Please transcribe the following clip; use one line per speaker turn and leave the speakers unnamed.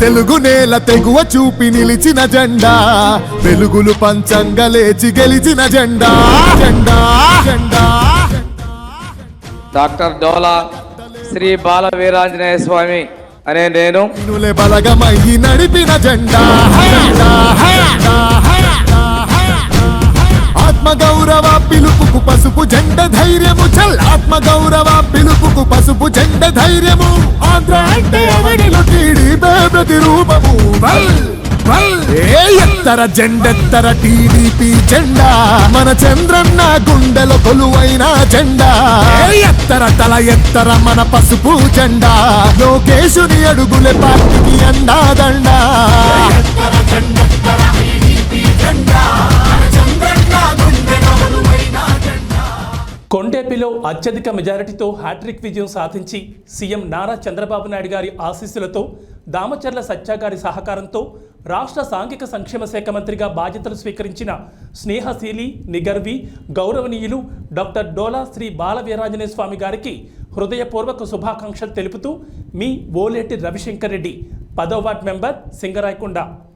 తెలుగు నేల తెగువ చూపి నిలిచిన జెండా. వెలుగులు పంచంగా లేచి గెలిచిన జెండా. జెండా జెండా
డాక్టర్ డోలా శ్రీ బాల వీరాంజనేయ స్వామి అనే నేను
నులే బలగమయ్యి నడిపిన జెండా. జెండా, జెండా, ఆత్మ గౌరవ పిలుపుకు పసుపు జెండ ధైర్యము చల్. ఆత్మ గౌరవ పిలుపుకు పసుపు జెండ ధైర్యము. ఆంధ్ర అంటే ప్రతి రూపము. ఏ ఎత్తర జెండెత్తర టీడీపీ జెండా? మన చంద్రన్న గుండెల కొలువైన జెండా. ఏ ఎత్తర తల ఎత్తర మన పసుపు జెండా? లోకేశుని అడుగులే పార్టీకి అండా దండా
కొండేపిలో అత్యధిక మెజారిటీతో హ్యాట్రిక్ విజయం సాధించి సీఎం నారా చంద్రబాబు నాయుడు గారి ఆశీస్సులతో దామచర్ల సత్యాగారి సహకారంతో రాష్ట్ర సాంఘిక సంక్షేమ శాఖ మంత్రిగా బాధ్యతలు స్వీకరించిన స్నేహశీలి నిగర్వి గౌరవనీయులు డాక్టర్ డోలా శ్రీ బాల స్వామి గారికి హృదయపూర్వక శుభాకాంక్షలు తెలుపుతూ మీ ఓలేటి రవిశంకర్ రెడ్డి పదో వార్డ్ మెంబర్ సింగరాయకొండ.